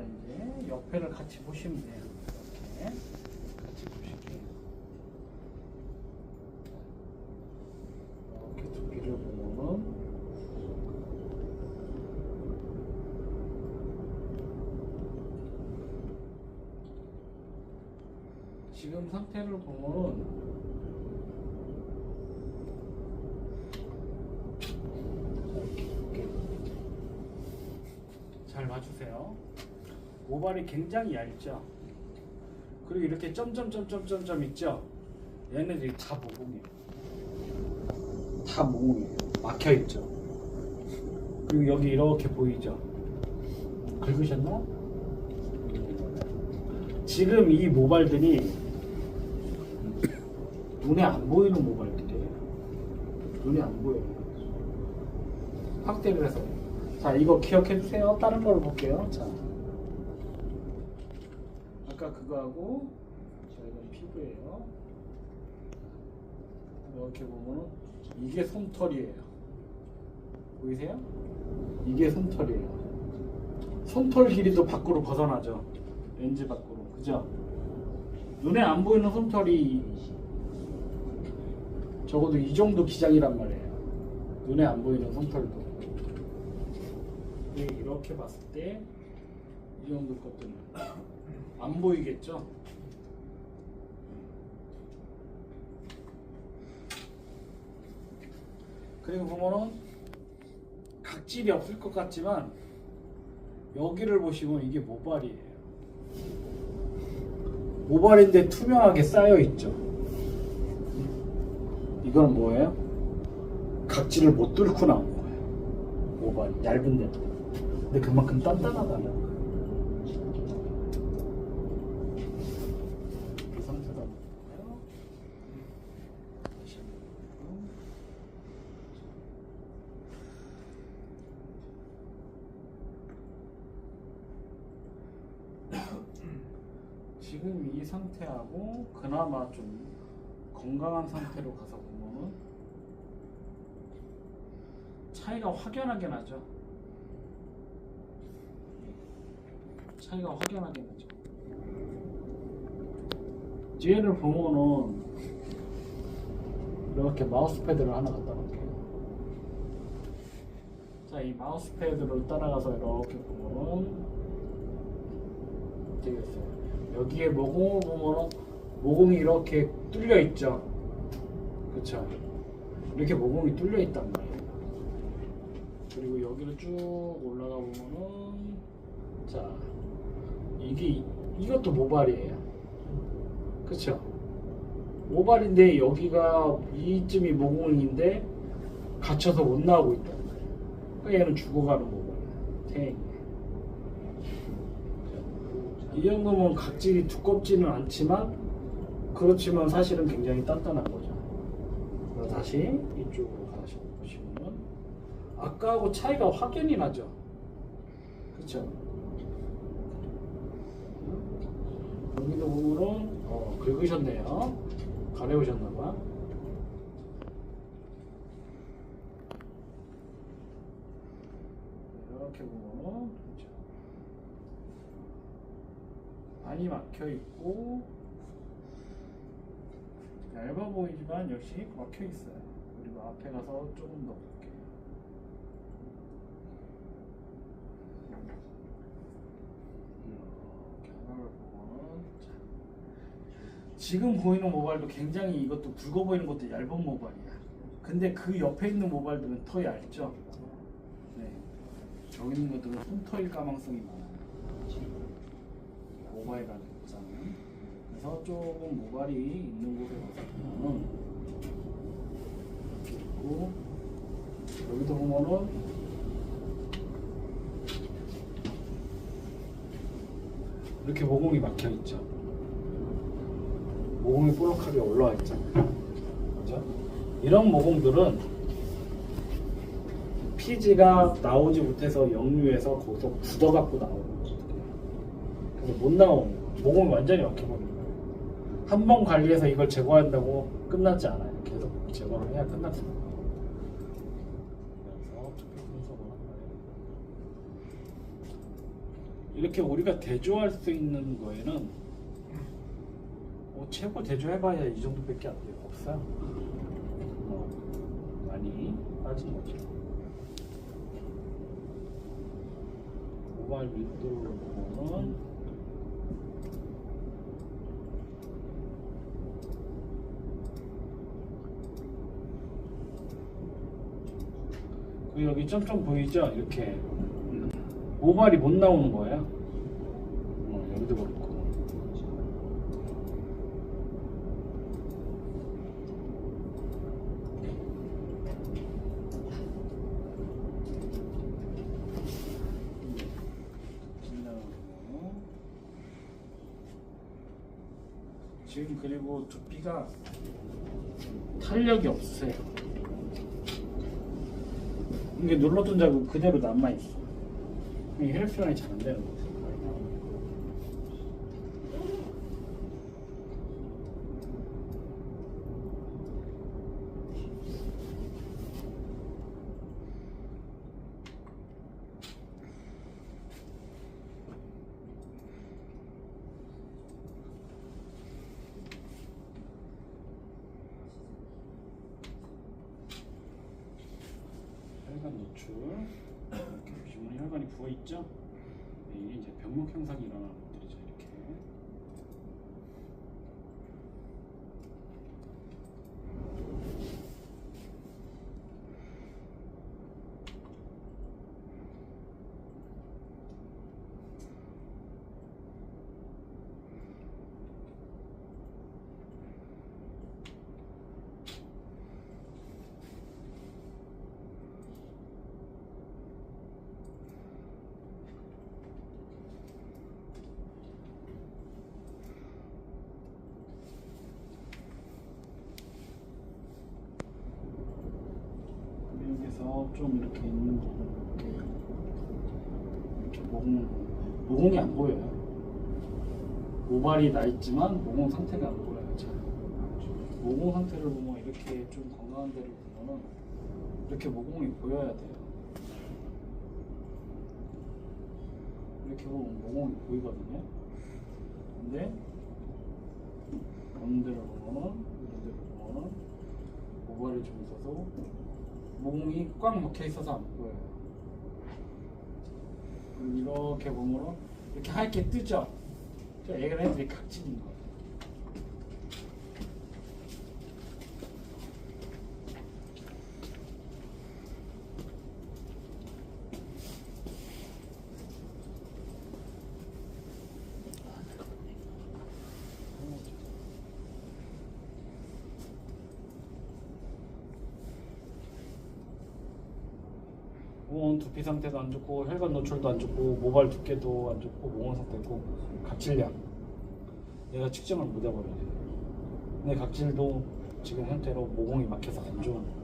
자 이제 옆에를 같이 보시면 돼요. 이렇게 같이 보실게요. 이렇게 두피를 보면은 지금 상태를 보면은 잘 봐주세요. 모발이 굉장히 얇죠. 그리고 이렇게 점점점점점점 있죠. 얘네들이 다 모공이에요. 다 모공이에요. 막혀 있죠. 그리고 여기 이렇게 보이죠. 긁으셨나? 지금 이 모발들이 눈에 안 보이는 모발들이에요. 눈에 안 보여요. 확대를 해서. 자, 이거 기억해 주세요. 다른 걸 볼게요. 자. 아까 그거하고 자, 이건 피부예요. 이렇게 보면은 이게 솜털이에요. 보이세요? 이게 솜털이에요. 솜털 길이도 밖으로 벗어나죠. 렌즈 밖으로. 그죠? 눈에 안 보이는 솜털이 적어도 이 정도 기장이란 말이에요. 눈에 안 보이는 솜털도. 근데 이렇게 봤을 때 이 정도 것들은 안 보이겠죠? 그리고 보면은 각질이 없을 것 같지만 여기를 보시면 이게 모발이에요. 모발인데 투명하게 쌓여 있죠. 이건 뭐예요? 각질을 못 뚫고 나온 거예요. 모발이 얇은 데. 근데 그만큼 단단하다는 거예요. 이 상태다 볼까요? 다시 한번 볼까요? 지금 이 상태하고 그나마 좀 건강한 상태로 가서 보면은 차이가 확연하게 나죠. 차이가 확연하게 나죠. 뒤에를 보면은 이렇게 마우스 패드를 하나 갖다 놓을게요. 자, 이 마우스 패드를 따라가서 이렇게 보면은 되겠어요. 여기에 모공을 보면은 모공이 이렇게 뚫려 있죠. 그렇죠. 이렇게 모공이 뚫려 있단 말이에요. 그리고 여기를 쭉 올라가 보면은 자 이게 이것도 모발이에요. 그렇죠. 모발인데 여기가 이쯤이 모공인데 갇혀서 못 나오고 말이에요. 그러니까 얘는 죽어가는 모발이에요. 이 정도면 각질이 두껍지는 않지만 그렇지만 사실은 굉장히 단단한 거죠. 다시 이쪽으로 가시 보시면 아까하고 차이가 확연히 나죠. 그렇죠? 여기도 보면은 어, 긁으셨네요. 가려우셨나봐. 이렇게 보면은 그렇죠. 많이 막혀 있고 얇아 보이지만 역시 막혀 있어요. 그리고 앞에 가서 조금 더 볼게요. 이렇게 자, 지금 보이는 모발도 굉장히 이것도 굵어 보이는 것도 얇은 모발이야. 근데 그 옆에 있는 모발들은 더 얇죠. 네. 여기 있는 것들은 솜털일 가망성이 많아요. 모발이라는 입장은 그래서 조금 모발이 있는 곳에 가서 보면은 있고 여기도 보면은 이렇게 모공이 막혀 있죠. 모공이 볼록하게 올라와 있잖아요. 그죠? 이런 모공들은 피지가 나오지 못해서 역류해서 거기서 굳어갖고 나오는 그래서 못 나오는. 모공이 완전히 막혀버린 거예요. 한 번 관리해서 이걸 제거한다고 끝나지 않아요. 계속 제거를 해야 한 거예요. 이렇게 우리가 대조할 수 있는 거에는 뭐 최고 대조해봐야 이 정도밖에 안 돼요. 없어요. 뭐 많이 빠진 거죠. 모바일 보면 그 여기 점점 보이죠? 이렇게 모발이 못 나오는 거예요. 어, 여기도 그렇고. 지금 그리고 두피가 탄력이 없으세요. 이게 눌러둔 자국 그대로 남아 있어. 이 혈액순환이 잘 안 되는 거지. 혈관 노출 이렇게 보시면 혈관이 부어 있죠. 네, 이게 이제 병목 현상이 일어나는 것들이죠. 이렇게 여기서 좀 이렇게 있는 부분 이렇게 모공 모공이 안 보여요. 모발이 나 있지만 모공 상태가 안 보여요. 잘. 모공 상태를 보면 이렇게 좀 건강한 데를 보면은 이렇게 모공이 보여야 돼요. 이렇게 보면 모공이 보이거든요. 근데 어느 데를 보면은 이런 데를 보면은 모발이 좀 있어서 모공이 꽉 막혀 있어서 안 보여요. 그럼 이렇게 보면은 이렇게 하얗게 뜨죠. 저 애들이 각질인 거 모공 두피 상태도 안 좋고 혈관 노출도 안 좋고 모발 두께도 안 좋고 모공 상태고 각질량 얘가 측정을 못 해버려요. 근데 각질도 지금 형태로 모공이 막혀서 안 좋은.